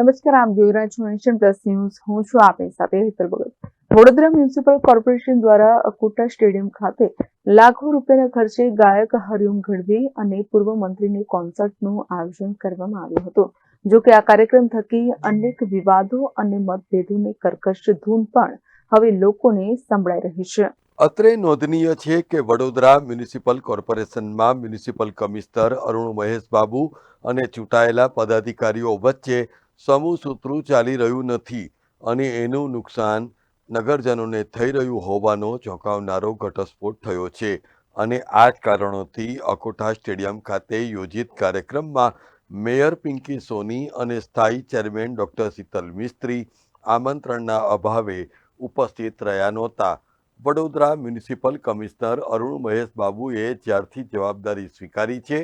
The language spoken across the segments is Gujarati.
નમસ્કાર, આપ જોઈ રહ્યા છો નેશન પ્લસ ન્યૂઝ હું છું આપની સાથે હેતલ ભગત. વડોદરા મ્યુનિસિપલ કોર્પોરેશન દ્વારા અકોટા સ્ટેડિયમ ખાતે લાખો રૂપિયાના ખર્ચે ગાયક હરિઓમ ગઢવી અને પૂર્વ મંત્રીની કોન્સર્ટનું આયોજન કરવામાં આવ્યું હતું. જો કે આ કાર્યક્રમ થકી અનેક વિવાદો અને મતભેદોની કર્કશ ધૂન પણ હવે લોકોને સંભળાઈ રહી છે. અત્રે નોંધનીય છે કે વડોદરા મ્યુનિસિપલ કોર્પોરેશનમાં મ્યુનિસિપલ કમિશનર અરુણ મહેશ બાબુ અને ચૂંટાયેલા પદાધિકારીઓ વચ્ચે સમૂહ સૂત્રું ચાલી રહ્યું નથી અને એનું નુકસાન નગરજનોને થઈ રહ્યું હોવાનો ચોંકાવનારો ઘટસ્ફોટ થયો છે અને આ કારણોથી અકોટા સ્ટેડિયમ ખાતે યોજિત કાર્યક્રમમાં મેયર પિંકી સોની અને સ્થાયી ચેરમેન ડૉક્ટર શીતલ મિસ્ત્રી આમંત્રણના અભાવે ઉપસ્થિત રહ્યા નહોતા. વડોદરા મ્યુનિસિપલ કમિશનર અરુણ મહેશ બાબુએ જ્યારથી જવાબદારી સ્વીકારી છે,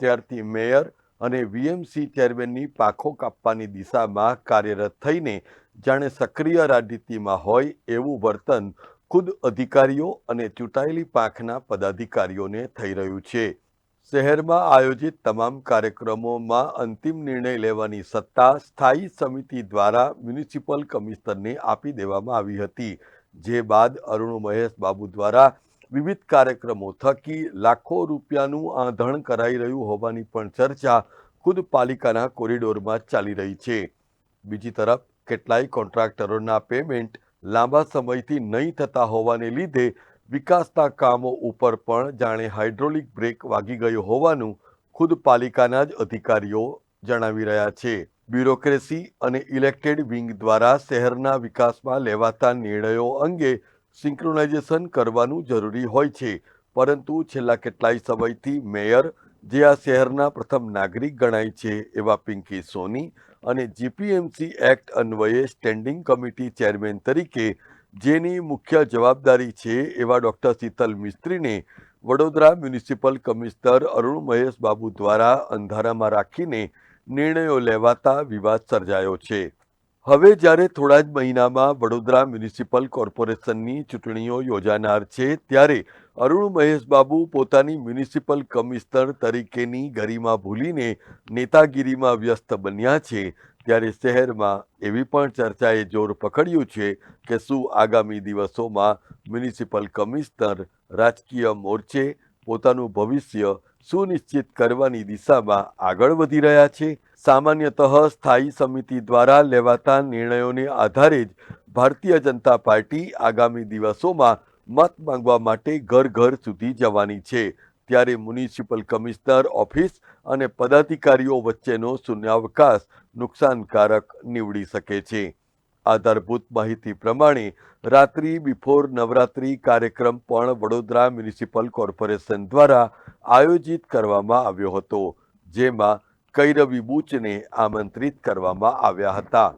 ત્યારથી મેયર અને વીએમસી ચેરમેનની પાંખો કાપવાની દિશામાં કાર્યરત થઈને જાણે સક્રિય રાજનીતિમાં હોય એવું વર્તન ખુદ અધિકારીઓ અને ચૂંટાયેલી પાંખના પદાધિકારીઓને થઈ રહ્યું છે. શહેરમાં આયોજિત તમામ કાર્યક્રમોમાં અંતિમ નિર્ણય લેવાની સત્તા સ્થાયી સમિતિ દ્વારા મ્યુનિસિપલ કમિશનરને આપી દેવામાં આવી હતી. જે બાદ અરુણ મહેશ બાબુ દ્વારા વિવિધ કાર્યક્રમો થકી લાખો રૂપિયાનું આંધણ કરાઈ રહ્યું હોવાની પણ ચર્ચા ખુદ પાલિકાના કોરિડોરમાં ચાલી રહી છે. બીજી તરફ, કેટલાય કોન્ટ્રાક્ટરોના પેમેન્ટ લાંબા સમયથી નહીં થતા હોવાને લીધે વિકાસના કામો ઉપર પણ જાણે હાઇડ્રોલિક બ્રેક વાગી ગયો હોવાનું ખુદ પાલિકાના જ અધિકારીઓ જણાવી રહ્યા છે. બ્યુરોક્રેસી અને ઇલેક્ટેડ વિંગ દ્વારા શહેરના વિકાસમાં લેવાતા નિર્ણયો અંગે સિંક્રોનાઇઝેશન કરવાનું જરૂરી હોય છે. પરંતુ છેલ્લા કેટલાય સમયથી મેયર જે આ શહેરના પ્રથમ નાગરિક ગણાય છે એવા પિંકી સોની અને જીપીએમસી એક્ટ અન્વયે સ્ટેન્ડિંગ કમિટી ચેરમેન તરીકે જેની મુખ્ય જવાબદારી છે એવા ડૉક્ટર શીતલ મિસ્ત્રીને વડોદરા મ્યુનિસિપલ કમિશનર અરુણ મહેશ બાબુ દ્વારા અંધારામાં રાખીને નિર્ણયો લેવાતા વિવાદ સર્જાયો છે. હવે જ્યારે થોડા જ મહિનામાં વડોદરા મ્યુનિસિપલ કોર્પોરેશનની ચૂંટણીઓ યોજાનાર છે, ત્યારે અરુણ મહેશબાબુ પોતાની મ્યુનિસિપલ કમિશનર તરીકેની ગરિમા ભૂલીને નેતાગીરીમાં વ્યસ્ત બન્યા છે. ત્યારે શહેરમાં એવી પણ ચર્ચાએ જોર પકડ્યું છે કે શું આગામી દિવસોમાં મ્યુનિસિપલ કમિશનર રાજકીય મોરચે પોતાનું ભવિષ્ય સુનિશ્ચિત કરવાની દિશામાં આગળ વધી રહ્યા છે? સામાન્યતઃ સ્થાયી સમિતિ દ્વારા લેવાતા નિર્ણયોને આધારે જ ભારતીય જનતા પાર્ટી આગામી દિવસોમાં મત માંગવા માટે ઘર ઘર સુધી જવાની છે. ત્યારે મ્યુનિસિપલ કમિશનર ઓફિસ અને પદાધિકારીઓ વચ્ચેનો શૂન્યાવકાશ નુકસાનકારક નીવડી શકે છે. આધારભૂત માહિતી પ્રમાણે, રાત્રિ બિફોર નવરાત્રિ કાર્યક્રમ પણ વડોદરા મ્યુનિસિપલ કોર્પોરેશન દ્વારા આયોજિત કરવામાં આવ્યો હતો, જેમાં કૈરવી બુચને આમંત્રિત કરવામાં આવ્યા હતા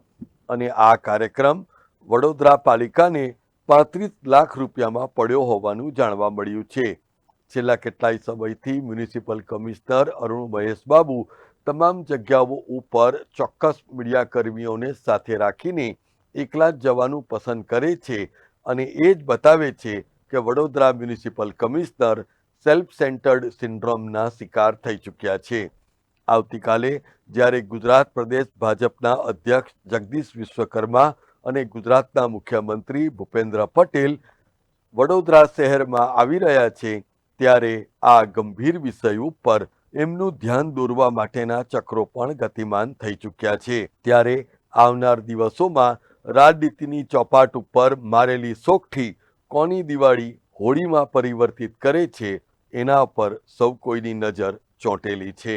અને આ કાર્યક્રમ વડોદરા પાલિકાને પાંત્રીસ લાખ રૂપિયામાં પડ્યો હોવાનું જાણવા મળ્યું છે. છેલ્લા કેટલાય સમયથી મ્યુનિસિપલ કમિશનર અરુણ મહેશ બાબુ તમામ જગ્યાઓ ઉપર ચોક્કસ મીડિયાકર્મીઓને સાથે રાખીને એકલા જ જવાનું પસંદ કરે છે અને એ જ બતાવે છે કે Vadodara municipal commissioner self centred સિન્ડ્રોમના શિકાર થઈ ચૂક્યા છે. આવતીકાલે જ્યારે ગુજરાત પ્રદેશ ભાજપના અધ્યક્ષ જગદીશ વિશ્વકર્મા અને ગુજરાતના મુખ્યમંત્રી ભૂપેન્દ્ર પટેલ વડોદરા શહેરમાં આવી રહ્યા છે, ત્યારે આ ગંભીર વિષય ઉપર એમનું ધ્યાન દોરવા માટેના ચક્રો પણ ગતિમાન થઈ ચૂક્યા છે. ત્યારે આવનાર દિવસોમાં રાજનીતિની ચોપાટ ઉપર મારેલી સોગઠી કોની દિવાળી હોળીમાં પરિવર્તિત કરે છે, એના પર સૌ કોઈની નજર ચોંટેલી છે.